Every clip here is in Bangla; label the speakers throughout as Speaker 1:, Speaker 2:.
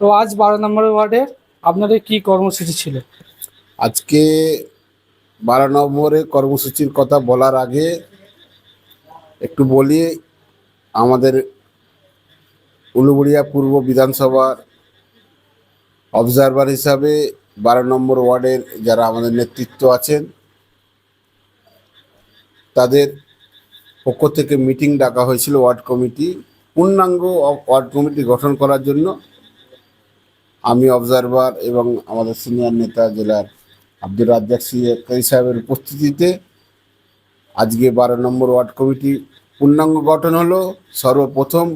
Speaker 1: তো আজ বারো নম্বর ওয়ার্ডে আপনাদের কি কর্মসূচি ছিল?
Speaker 2: আজকে বারো নম্বরে কর্মসূচির কথা বলার আগে একটু বলি, আমাদের উলুবড়িয়া পূর্ব বিধানসভার অবজারভার হিসাবে বারো নম্বর ওয়ার্ডের যারা আমাদের নেতৃত্ব আছেন, তাদের পক্ষ থেকে মিটিং ডাকা হয়েছিল ওয়ার্ড কমিটি, পূর্ণাঙ্গ ওয়ার্ড কমিটি গঠন করার জন্য। আমি অবজারভার এবং আমাদের সিনিয়র নেতা জেলার আব্দুর রাজ্জাক সিয়াকারি সাহেবের উপস্থিতিতে আজকে বারো নম্বর ওয়ার্ড কমিটি পূর্ণাঙ্গ গঠন হলো। সর্বপ্রথম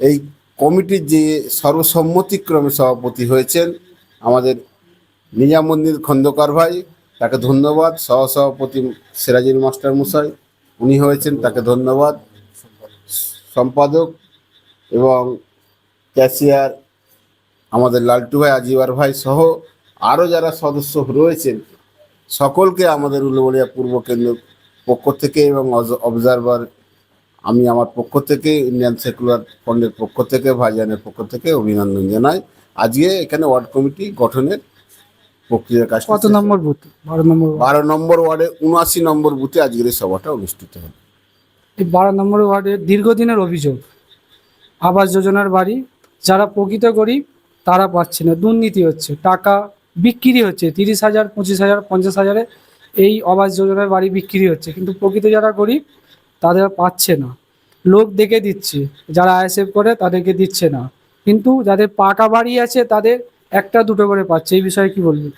Speaker 2: এই কমিটির যে সর্বসম্মতিক্রমে সভাপতি হয়েছেন আমাদের নিজামুদ্দিন খন্দকার ভাই, তাকে ধন্যবাদ। সহসভাপতি সিরাজুল মাস্টার মশাই, উনি হয়েছেন তাকে ধন্যবাদ। সম্পাদক এবং ক্যাশিয়ার আমাদের লালটু ভাই আজিবার ভাই সহ আরও যারা সদস্য রয়েছেন সকলকে আমাদের উলুবড়িয়া পূর্ব কেন্দ্র পক্ষ থেকে এবং অবজারভার আমি আমার পক্ষ থেকে ইন্ডিয়ান সেকুলার ফ্রন্টের পক্ষ থেকে ভাইজানের পক্ষ থেকে অভিনন্দন জানাই। আজকে এখানে ওয়ার্ড কমিটি গঠনের প্রক্রিয়ার কাজ
Speaker 1: কত নম্বর বুথ? বারো নম্বর
Speaker 2: বারো নম্বর ওয়ার্ডে উনআশি নম্বর বুথে আজকের এই সভাটা অনুষ্ঠিত হবে।
Speaker 1: এই বারো নম্বর ওয়ার্ডের দীর্ঘদিনের অভিযোগ। আবাস যোজনার বাড়ি যারা প্রকৃত গরিব তারা পাচ্ছে না। দুর্নীতি হচ্ছে। টাকা বিক্রি হচ্ছে। তিরিশ হাজার, পঁচিশ হাজার, পঞ্চাশ হাজারে এই আবাস যোজনার বাড়ি বিক্রি হচ্ছে। কিন্তু প্রকৃত যারা গরিব, তাদের পাচ্ছে না। লোক দেখে দিচ্ছে। যারা আইএসএফ করে, তাদেরকে দিচ্ছে না। কিন্তু যাদের পাকা বাড়ি আছে, তাদের একটা, দুটো করে পাচ্ছে। এই বিষয়ে কি বলবি?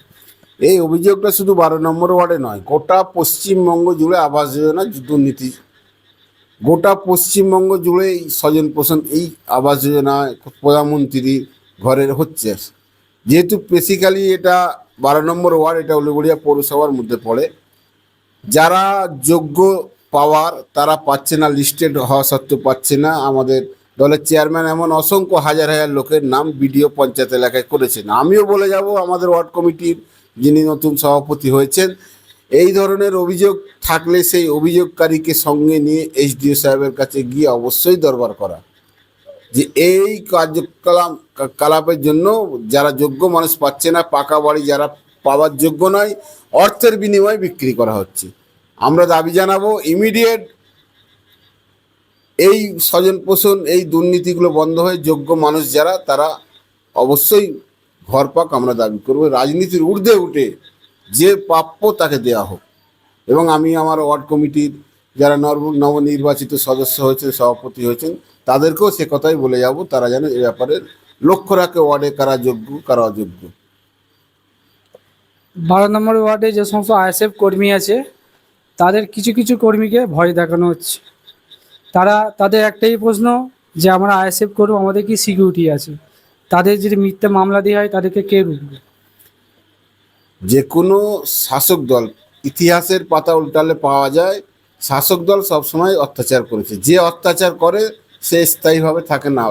Speaker 2: এই অভিযোগটা শুধু বারো নম্বর ওয়ার্ডে নয়। গোটা পশ্চিমবঙ্গ জুড়ে আবাস যোজনা দুর্নীতি। গোটা পশ্চিমবঙ্গ জুড়ে এই স্বজন পোষণ, এই আবাস যোজনা প্রধানমন্ত্রী ঘরের হচ্ছে। যেহেতু বেসিক্যালি এটা বারো নম্বর ওয়ার্ড, এটা উলুগুড়িয়া পৌরসভার মধ্যে পড়ে। যারা যোগ্য পাওয়ার, তারা পাচ্ছে না লিস্টেড হওয়া সত্ত্বেও পাচ্ছে না। আমাদের দলের চেয়ারম্যান এমন অসংখ্য হাজার হাজার লোকের নাম বিডিও পঞ্চায়েত এলাকায় করেছেন। আমিও বলে যাব, আমাদের ওয়ার্ড কমিটির যিনি নতুন সভাপতি হয়েছেন, এই ধরনের অভিযোগ থাকলে সেই অভিযোগকারীকে সঙ্গে নিয়ে এইচডিও সাহেবের কাছে গিয়ে অবশ্যই দরবার করা। যে এই কার্যকলাপ, কলাপের জন্য যারা যোগ্য মানুষ পাচ্ছে না, পাকা বাড়ি যারা পাওয়ার যোগ্য নয়, অর্থের বিনিময়ে বিক্রি করা হচ্ছে। আমরা দাবি জানাব ইমিডিয়েট এই স্বজন পোষণ, এই দুর্নীতিগুলো বন্ধ হয়ে যোগ্য মানুষ যারা, তারা অবশ্যই ঘর পাক আমরা দাবি করব। রাজনীতির ঊর্ধ্বে উঠে যে প্রাপ্য তাকে দেওয়া হোক। এবং আমি আমার ওয়ার্ড কমিটির যারা নব নবনির্বাচিত সদস্য হয়েছেন সভাপতি হয়েছেন তাদেরকেও সে কথাই বলে যাব তারা যেন এ ব্যাপারে লক্ষ্য রাখে ওয়ার্ডে কারা যোগ্য কারা অযোগ্য।
Speaker 1: বারো নম্বর ওয়ার্ডে যে সমস্ত আইএসএফ কর্মী আছে তাদের কিছু কিছু কর্মীকে ভয় দেখানো হচ্ছে। তারা তাদের একটাই প্রশ্ন যে আমরা আইএসএফ করব আমাদের কি সিকিউরিটি আছে? তাদের যদি মিথ্যে মামলা দেওয়া হয় তাদেরকে কে রুখবে?
Speaker 2: যে কোনো শাসক দল ইতিহাসের পাতা উল্টালে পাওয়া যায় শাসক দল সবসময় অত্যাচার করেছে। যে অত্যাচার করে, সে স্থায়ীভাবে থাকে না,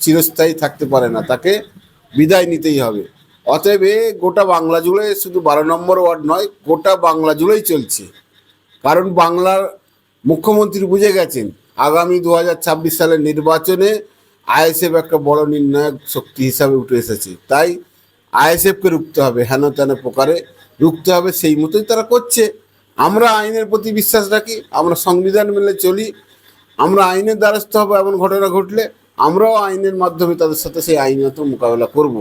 Speaker 2: চিরস্থায়ী থাকতে পারে না, তাকে বিদায় নিতেই হবে। অতএব গোটা বাংলা জুড়ে শুধু বারো নম্বর ওয়ার্ড নয়, গোটা বাংলা জুড়েই চলছে। কারণ বাংলার মুখ্যমন্ত্রী বুঝে গেছেন, আগামী দু সালের নির্বাচনে আইএসএফ একটা বড় নির্ণায়ক শক্তি হিসাবে উঠে এসেছে। তাই আইএসএফকে রুখতে হবে হেন তেন প্রকারে রুখতে হবে, সেই মতোই তারা করছে। আমরা আইনের প্রতি বিশ্বাস রাখি, আমরা সংবিধান মেনে চলি, আমরা আইনের দ্বারস্থ হব এমন ঘটনা ঘটলে আমরাও আইনের মাধ্যমে তাদের সাথে সেই আইনত মোকাবেলা করব।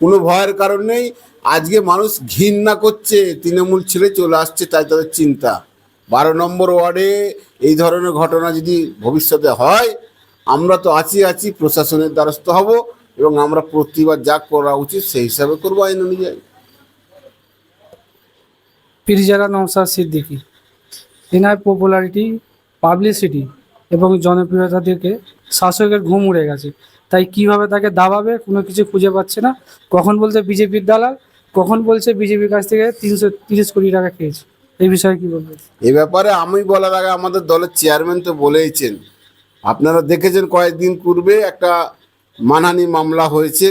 Speaker 2: কোনো ভয়ের কারণ নেই, আজকে মানুষ ঘৃণা করছে, তৃণমূল ছেড়ে চলে আসছে, তাই তাদের চিন্তা বারো নম্বর ওয়ার্ডে এই ধরনের ঘটনা যদি ভবিষ্যতে হয়, আমরা তো আছি আছি, প্রশাসনের দ্বারস্থ হব এবং আমরা প্রতিবার যা করা উচিত সেই হিসাবে করব আইন অনুযায়ী
Speaker 1: পিরজারা নওসাদ সিদ্দিকি। এনার পপুলারিটি পাবলিসিটি এবং জনপ্রিয়তা থেকে শাসকের ঘুম উড়ে গেছে। তাই কীভাবে তাকে দাবাবে কোনো কিছু খুঁজে পাচ্ছে না। কখন বলছে বিজেপির দালাল কখন বলছে বিজেপির কাছ থেকে তিনশো তিরিশ কোটি টাকা খেয়েছে। এই বিষয়ে কি বলবেন?
Speaker 2: এ ব্যাপারে আমি বলার আগে আমাদের দলের চেয়ারম্যান তো বলেইছেন। আপনারা দেখেছেন কয়েকদিন পূর্বে একটা মানহানি মামলা হয়েছে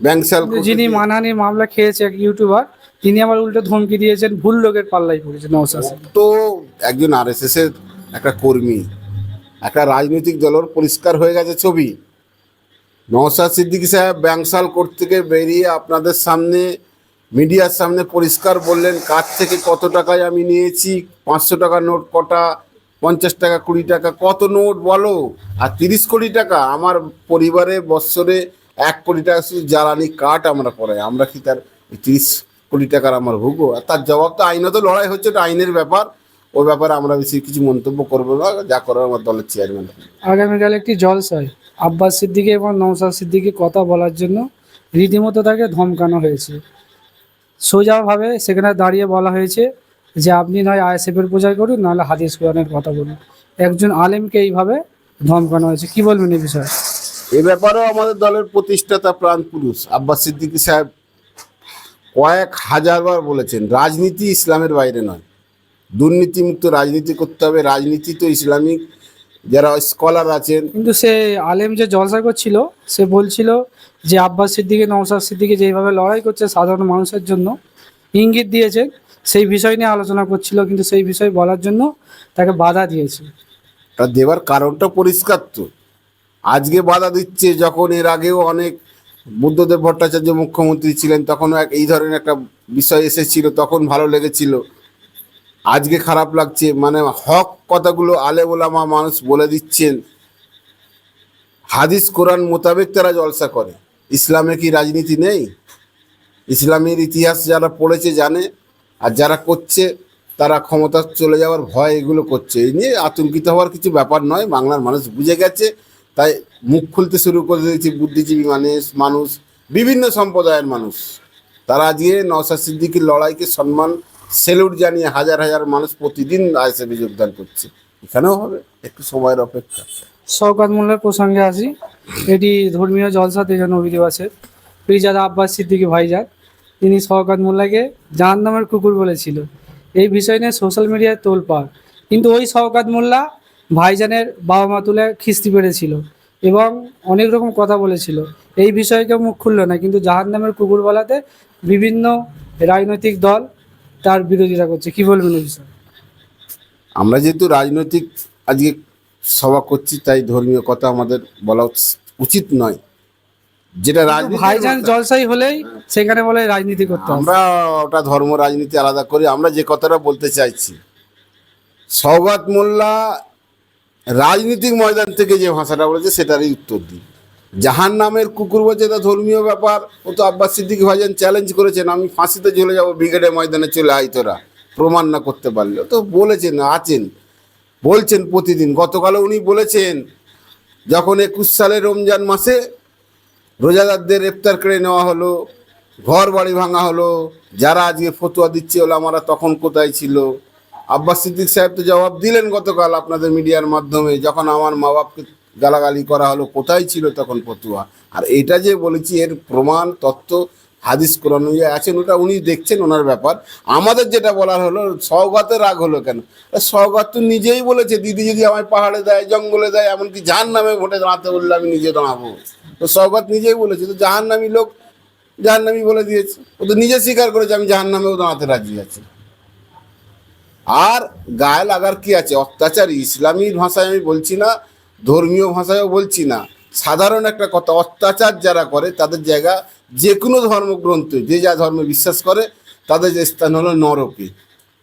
Speaker 2: ব্যাংসাল
Speaker 1: যিনি মানহানির মামলা খেয়েছে এক ইউটিউবার তিনি আবার উল্টো ধমকি দিয়েছেন, ভুল লোকের পাল্লাই পড়েছে নওসাদ
Speaker 2: তো একজন আরএসএস এর একটা কর্মী, একটা রাজনৈতিক দলের পরিষ্কার হয়ে গেছে ছবি। নওসাদ সিদ্দিকী সাহেব ব্যাংসাল কোর্ট থেকে বেরিয়ে আপনাদের সামনে, মিডিয়ার সামনে পরিষ্কার বললেন, কার থেকে কত টাকায় আমি নিয়েছি? পাঁচশো টাকা নোট কটা? পঞ্চাশ টাকা, কুড়ি টাকা? কত নোট বলো? আর তিরিশ কোটি টাকা? আমার পরিবারে বৎসরে এক কোটি টাকা শুধু জ্বালানি কাঠ আমরা করাই আমরা কি তার তিরিশ কোটি টাকার আমার ভুগো আর তার জবাব তো আইনত লড়াই হচ্ছে এটা আইনের ব্যাপার। ওই ব্যাপারে আমরা বেশি কিছু মন্তব্য করব না যা করার আমার দলের চেয়ারম্যান
Speaker 1: আগামীকাল একটি জলসায় আব্বাস সিদ্দিকি এবং নৌসাদ সিদ্দিকি কথা বলার জন্য রীতিমতো তাকে ধমকানো হয়েছে। সোজাভাবে সেখানে দাঁড়িয়ে বলা হয়েছে যে আপনি নয় আইএসএফের প্রচার করুন নাহলে হাদিস কোরআনের কথা বলুন। একজন আলেমকে এইভাবে ধমকানো হয়েছে। কি বলবেন এই বিষয়ে?
Speaker 2: এ ব্যাপারেও আমাদের দলের প্রতিষ্ঠাতা প্রাণ পুরুষ আব্বাস সিদ্দিকী সাহেব কয়েক হাজারবার বলেছেন রাজনীতি ইসলামের বাইরে নয়। দুর্নীতিমুক্ত রাজনীতি করতে হবে রাজনীতি তো ইসলামিক। যারা স্কলার আছেন
Speaker 1: কিন্তু সে আলেম যে জলসা করছিল সে বলছিল যে আব্বাস সিদ্দিকি নৌসাদ সিদ্দিকে যেভাবে লড়াই করছে সাধারণ মানুষের জন্য ইঙ্গিত দিয়েছে সেই বিষয় নিয়ে আলোচনা করছিল কিন্তু সেই বিষয় বলার জন্য তাকে বাধা দিয়েছে।
Speaker 2: তা দেওয়ার কারণটা পরিষ্কার তো। আজকে বাধা দিচ্ছে যখন এর আগেও অনেক বুদ্ধদেব ভট্টাচার্য মুখ্যমন্ত্রী ছিলেন তখন এক এই ধরনের একটা বিষয় এসেছিল, তখন ভালো লেগেছিল। আজকে খারাপ লাগছে মানে হক কথাগুলো আলে ওলামা মানুষ বলে দিচ্ছেন। হাদিস, কোরআন মোতাবেক তারা জলসা করে। ইসলামে কি রাজনীতি নেই? ইসলামের ইতিহাস যারা পড়েছে জানে, আর যারা করছে, তারা ক্ষমতা চলে যাওয়ার ভয় এগুলো করছে। এই নিয়ে আতঙ্কিত হওয়ার কিছু ব্যাপার নয়, বাংলার মানুষ বুঝে গেছে। তাই মুখ খুলতে শুরু করে দিয়েছে বুদ্ধিজীবী মানুষ মানুষ, বিভিন্ন সম্প্রদায়ের মানুষ। তারা আজকে নওসাদ সিদ্দিকির লড়াইকে সম্মান, সেলুট জানিয়ে হাজার হাজার মানুষ প্রতিদিন আইসিবি যোগদান করছে। এখানেও হবে, একটু সময়ের অপেক্ষা।
Speaker 1: শওকাত মোল্লার প্রসঙ্গে আসি। এটি ধর্মীয় জলসা তেজান অভিযোগ আছে। পিরজাদা আব্বাস সিদ্দিকি ভাইজান, তিনি শওকাত মোল্লাকে জাহান নামের কুকুর বলেছিল। এই বিষয় নিয়ে সোশ্যাল মিডিয়ায় তোলপাড়। কিন্তু ওই শওকাত মোল্লা ভাইজানের বাবা মা তুলে খিস্তি পেরেছিল এবং অনেক রকম কথা বলেছিল। এই বিষয়ে কেউ মুখ খুললো না কিন্তু জাহান নামের কুকুর বলাতে বিভিন্ন রাজনৈতিক দল তার বিরোধিতা করছে। কি বলবেন এই বিষয়ে?
Speaker 2: আমরা যেহেতু রাজনৈতিক আজকে সভা করছি তাই ধর্মীয় কথা আমাদের বলা উচিত নয়। যেটা রাজনীতি
Speaker 1: ভাইজান জলসাই হলেই সেখানে বলে রাজনীতি করতে
Speaker 2: আমরা ওটা ধর্ম রাজনীতি আলাদা করি। আমরা যে কথাটা বলতে চাইছি সৌগাত মোল্লা রাজনীতিক ময়দান থেকে যে ভাষাটা বলেছে, সেটারই উত্তর দিই। জাহান নামের কুকুর বলছে তা ধর্মীয় ব্যাপার। ও তো আব্বাস সিদ্দিক ভাইজান চ্যালেঞ্জ করেছেন। আমি ফাঁসিতে চলে যাব, ব্রিগেডের ময়দানে চলে আই তোরা। প্রমাণ না করতে পারলে তো বলেছেন, আছেন। বলছেন প্রতিদিন। গতকালও উনি বলেছেন, যখন একুশ সালে রমজান মাসে রোজাদারদের ইফতার করে নেওয়া হলো ঘর বাড়ি ভাঙা হলো, যারা আজকে ফতুয়া দিচ্ছে হলো আমরা তখন কোথায় ছিল? আব্বাস সিদ্দিক সাহেব তো জবাব দিলেন গতকাল আপনাদের মিডিয়ার মাধ্যমে, যখন আমার মা বাপকে গালাগালি করা হলো, কোথায় ছিল তখন ফতুয়া? আর এটা যে বলেছি, এর প্রমাণ তত্ত্ব হাদিস, কোরআন আছেন, ওটা উনি দেখছেন ওনার ব্যাপার। আমাদের যেটা বলার হলো সৌগাতের রাগ হলো কেন? সৌগাত তো নিজেই বলেছে, দিদি যদি আমায় পাহাড়ে দেয়, জঙ্গলে দেয়, এমনকি জাহান নামে ভোটে দাঁড়াতে বললে আমি নিজে দাঁড়াবো। তো সৌগাত নিজেই বলেছে, তো জাহান জাহান্নামী লোক জাহান্নামী বলে দিয়েছে। ও তো নিজে স্বীকার করেছে, আমি জাহান্নামেও দাঁড়াতে রাজি আছি। আর গায়ে লাগার কি আছে? অত্যাচারী, ইসলামী ভাষায় আমি বলছি না, ধর্মীয় ভাষায়ও বলছি না। সাধারণ একটা কথা, অত্যাচার যারা করে, তাদের জায়গা যে কোনো ধর্মগ্রন্থ, যে যা ধর্মে বিশ্বাস করে, তাদের যে স্থান হলো নরকে।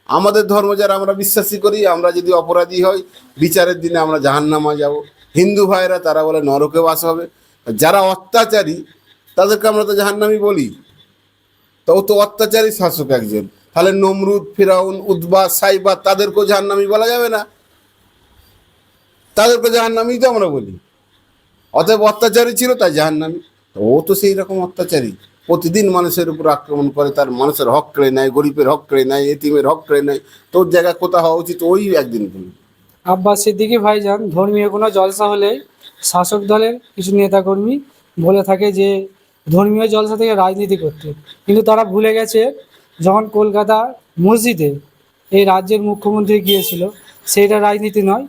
Speaker 2: আমাদের ধর্ম যারা, আমরা বিশ্বাসী করি, আমরা যদি অপরাধী হই, বিচারের দিনে আমরা জাহান্নামা যাব। হিন্দু ভাইরা তারা বলে নরকে বাস হবে। যারা অত্যাচারী, তাদেরকে আমরা তো জাহান্নামি বলি। তো তো অত্যাচারী শাসক একজন। তাহলে নমরুদ, ফিরাউন উদ্বা সাইবা তাদেরকেও জাহান্নামি বলা যাবে না। তাদেরকে জাহান্নামি তো আমরা বলি। অতএব অত্যাচারী ছিল তাই জাহান্নামি। ও তো সেই রকম অত্যাচারী। প্রতিদিন মানুষের উপর আক্রমণ করে, তার মানুষের হক কেড়ে নেয় গরিবের হক কেড়ে নেয় এতিমের হক কেড়ে নেয় তোর জায়গা কোথা হওয়া উচিত, ওই একদিন বলবি
Speaker 1: আব্বাস সিদ্দিকী ভাইজান, ধর্মীয় কোনো জলসা হলে শাসক দলের কিছু নেতাকর্মী বলে থাকে যে, ধর্মীয় জলসা থেকে রাজনীতি করতে। কিন্তু তারা ভুলে গেছে যখন কলকাতা মসজিদে এই রাজ্যের মুখ্যমন্ত্রী গিয়েছিল সেটা রাজনীতি নয়।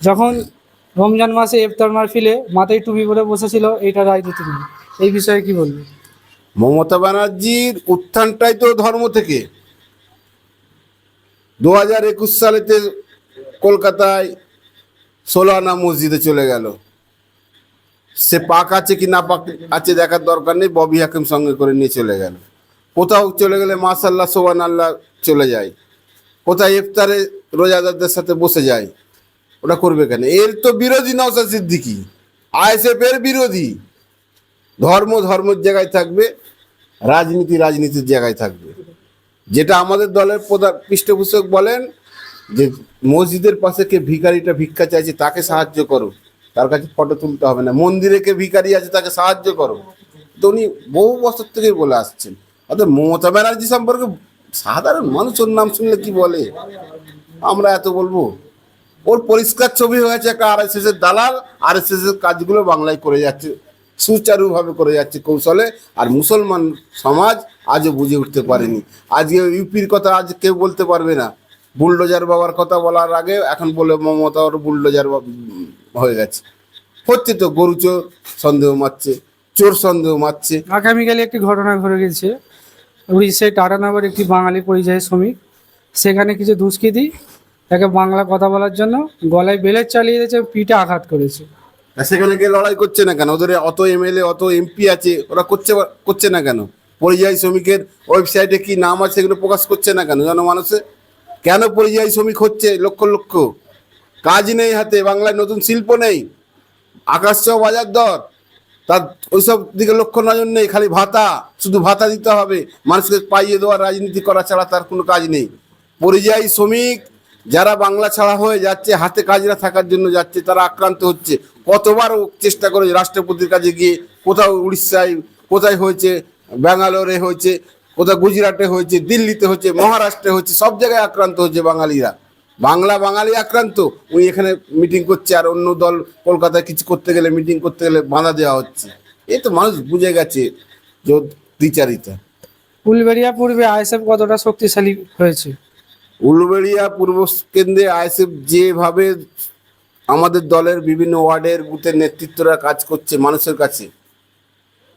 Speaker 1: যখন রমজান মাসে ইফতার মাহফিলে মাথায় টুপি পরে বসেছিল এটা রাজনীতি নয়। এই বিষয়ে কি বলব
Speaker 2: মমতা ব্যানার্জির উত্থানটাই তো ধর্ম থেকে। দু হাজার একুশ সালেতে কলকাতায় ষোলো আনা মসজিদে চলে গেল। সে পাক আছে কি না পাক আছে দেখার দরকার নেই, ববি হাকিম সঙ্গে করে নিয়ে চলে গেল। কোথাও চলে গেলে মাসাল্লাহ সোবান আল্লাহ চলে যায়। কোথায় ইফতারে রোজাদারদের সাথে বসে যায়, ওটা করবে কেন? এর তো বিরোধী নওসাদ সিদ্দিকি। আইএসএফ এর বিরোধী। ধর্ম ধর্মের জায়গায় থাকবে, রাজনীতি রাজনীতির জায়গায় থাকবে। যেটা আমাদের দলের প্রধান পৃষ্ঠপোষক বলেন যে, মসজিদের পাশে কে ভিখারিটা ভিক্ষা চাইছে তাকে সাহায্য করো। তার কাছে ফটো তুলতে হবে না। মন্দিরে কে ভিখারি আছে তাকে সাহায্য করো। তো উনি বহু বছর থেকেই বলে আসছেন। অর্থাৎ মমতা ব্যানার্জি সম্পর্কে সাধারণ মানুষ ওর নাম শুনলে কি বলে? আমরা এত বলব। ওর পরিষ্কার ছবি হয়েছে একটা আর এস এর দালাল আর এস এর কাজগুলো বাংলায় করে যাচ্ছে, সুচারুভাবে করে যাচ্ছে কৌশলে, আর মুসলমান সমাজ আজও বুঝে উঠতে পারেনি। আজকে ইউপির কথা আজ কেউ বলতে পারবে না। বুলডোজার বাবার কথা বলার আগে এখন বলে মমতা ওর বুলডোজার হয়ে গেছে। হচ্ছে তো, গরু চোর সন্দেহ মারছে, চোর সন্দেহ মারছে।
Speaker 1: আগামীকালে একটি ঘটনা ঘটে গেছে। উড়িষ্যায় টাটানগর একটি বাঙালি পরিযায়ী শ্রমিক। সেখানে কিছু দুষ্কৃতী তাকে বাংলা কথা বলার জন্য গলায় বেলের চালিয়ে দিয়েছে, পিঠে আঘাত করেছে।
Speaker 2: সেখানে গিয়ে লড়াই করছে না কেন? ওদের অত এমএলএ, অত এমপি আছে, ওরা করছে করছে না কেন? পরিযায়ী শ্রমিকের ওয়েবসাইটে কি নাম আছে সেগুলো প্রকাশ করছে না কেন জনমানসে কেন পরিযায়ী শ্রমিক হচ্ছে লক্ষ লক্ষ? কাজ নেই হাতে, বাংলায় নতুন শিল্প নেই। আকাশ বাজার দর। তার ওইসব দিকে লক্ষ্য নজর নেই, খালি ভাতা, শুধু ভাতা দিতে হবে। মানুষকে পাইয়ে দেওয়ার রাজনীতি করা ছাড়া তার কোনো কাজ নেই। পরিযায়ী শ্রমিক, যারা বাংলা ছাড়া হয়ে যাচ্ছে, হাতে কাজ না থাকার জন্য যাচ্ছে, তারা আক্রান্ত হচ্ছে। কতবার চেষ্টা করে রাষ্ট্রপতির কাছে গিয়ে, কোথাও উড়িষ্যায়, কোথায় হয়েছে, ব্যাঙ্গালোরে হয়েছে, কোথাও গুজরাটে হয়েছে, দিল্লিতে হচ্ছে মহারাষ্ট্রে হচ্ছে সব জায়গায় আক্রান্ত হচ্ছে বাঙালিরা। বাংলা বাঙালি আক্রান্ত। উনি এখানে মিটিং করছে আর অন্য দল কলকাতায় কিছু করতে গেলে মিটিং করতে গেলে বাধা দেওয়া হচ্ছে। এই তো মানুষ বুঝে গেছে দ্বিচারিতা।
Speaker 1: উলবেড়িয়া পূর্বে আইএসএফ কতটা শক্তিশালী হয়েছে?
Speaker 2: উলবেড়িয়া পূর্ব কেন্দ্রে আইএসএফ যেভাবে আমাদের দলের বিভিন্ন ওয়ার্ডের বুথের নেতৃত্বরা কাজ করছে মানুষের কাছে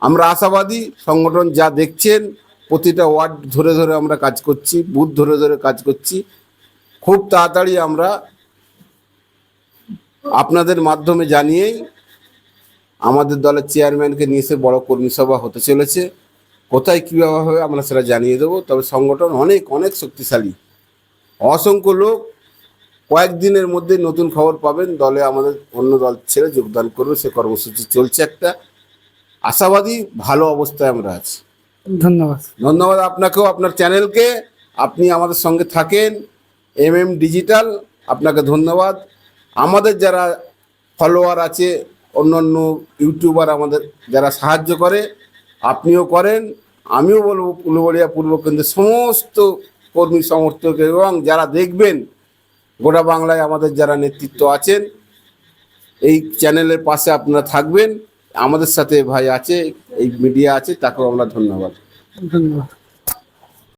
Speaker 2: আমরা আশাবাদী সংগঠন যা দেখছেন প্রতিটা ওয়ার্ড ধরে ধরে আমরা কাজ করছি বুথ ধরে ধরে কাজ করছি। খুব তাড়াতাড়ি আমরা আপনাদের মাধ্যমে জানিয়েই আমাদের দলের চেয়ারম্যানকে নিয়ে এসে বড় কর্মী সভা হতে চলেছে। কোথায় কীভাবে হবে আমরা সেটা জানিয়ে দেবো। তবে সংগঠন অনেক অনেক শক্তিশালী। অসংখ্য লোক কয়েকদিনের মধ্যে নতুন খবর পাবেন। দলে আমাদের অন্য দল ছেড়ে যোগদান করবে সে কর্মসূচি চলছে একটা। আশাবাদী ভালো অবস্থায় আমরা আছি।
Speaker 1: ধন্যবাদ।
Speaker 2: ধন্যবাদ আপনাকেও আপনার চ্যানেলকে। আপনি আমাদের সঙ্গে থাকেন। এম এম ডিজিটাল, আপনাকে ধন্যবাদ। আমাদের যারা ফলোয়ার আছে অন্য অন্য ইউটিউবার আমাদের যারা সাহায্য করে, আপনিও করেন, আমিও বলব পুলবড়িয়া পূর্ব কেন্দ্রের সমস্ত কর্মী, সমর্থক এবং যারা দেখবেন, গোটা বাংলায় আমাদের যারা নেতৃত্ব আছেন, এই চ্যানেলের পাশে আপনারা থাকবেন। আমাদের সাথে ভাই আছে, এই মিডিয়া আছে, তাকেও আমরা ধন্যবাদ।
Speaker 1: ধন্যবাদ।